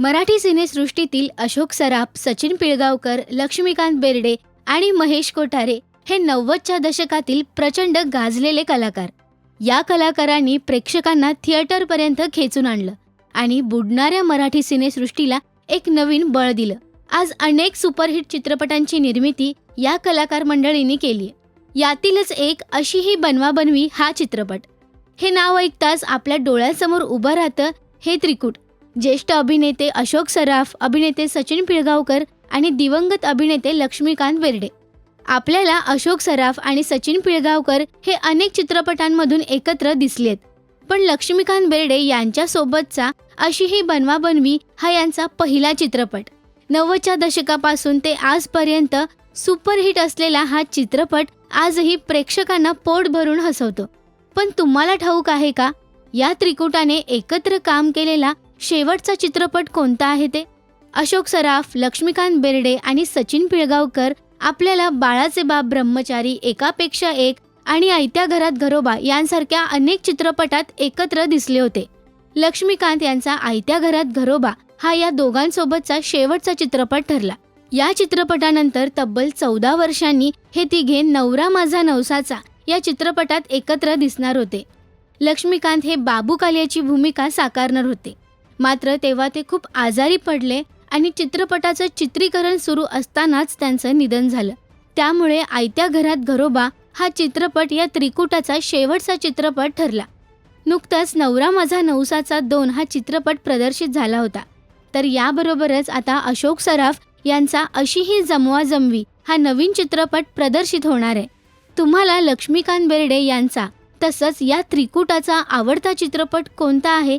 मराठी सिनेसृष्टीतील अशोक सराफ सचिन पिळगावकर लक्ष्मीकांत बेर्डे आणि महेश कोठारे हे नव्वदच्या दशकातील प्रचंड गाजलेले कलाकार. या कलाकारांनी प्रेक्षकांना थिएटरपर्यंत खेचून आणलं आणि बुडणाऱ्या मराठी सिनेसृष्टीला एक नवीन बळ दिलं. आज अनेक सुपरहिट चित्रपटांची निर्मिती या कलाकार मंडळींनी केली यातीलच एक अशी ही बनवाबनवी हा चित्रपट. हे नाव ऐकताच आपल्या डोळ्यासमोर उभं राहतं हे त्रिकूट. ज्येष्ठ अभिनेते अशोक सराफ अभिनेते सचिन पिळगावकर आणि दिवंगत अभिनेते लक्ष्मीकांत बेर्डे आपल्याला अशोक सराफ आणि सचिन पिळगावकर हे अनेक चित्रपटांमधून एकत्र दिसलेत. पण लक्ष्मीकांत बेर्डे यांच्यासोबतचा अशी ही बनवाबनवी हा यांचा पहिला चित्रपट. नव्वदच्या दशकापासून ते आजपर्यंत सुपरहिट असलेला हा चित्रपट आजही प्रेक्षकांना पोट भरून हसवतो. पण तुम्हाला ठाऊक आहे का? या त्रिकुटाने एकत्र काम केलेला शेवटचा चित्रपट कोणता आहे ते? अशोक सराफ लक्ष्मीकांत बेर्डे आणि सचिन पिळगावकर आपल्याला बाळाचे बाप ब्रह्मचारी एकापेक्षा एक आणि आयत्या घरात घरोबा यांसारख्या अनेक चित्रपटात एकत्र दिसले होते. लक्ष्मीकांत यांचा आयत्या घरात घरोबा हा या दोघांसोबतचा शेवटचा चित्रपट ठरला. या चित्रपटानंतर तब्बल चौदा वर्षांनी हे तिघे नवरा माझा नवसाचा या चित्रपटात एकत्र दिसणार होते. लक्ष्मीकांत हे बाबू कालियाची भूमिका साकारणार होते. मात्र तेव्हा ते खूप आजारी पडले आणि चित्रपटाचं चित्रीकरण सुरू असतानाच त्यांचं निधन झालं. त्यामुळे आयत्या घरात घरोबा हा चित्रपट या त्रिकुटाचा शेवटचा चित्रपट ठरला. नुकताच नवरा माझा नवसाचा दोन हा चित्रपट प्रदर्शित झाला होता. तर याबरोबरच आता अशोक सराफ यांचा अशी ही जमवा जमवी हा नवीन चित्रपट प्रदर्शित होणार आहे. तुम्हाला लक्ष्मीकांत बेर्डे यांचा तसंच या त्रिकुटाचा आवडता चित्रपट कोणता आहे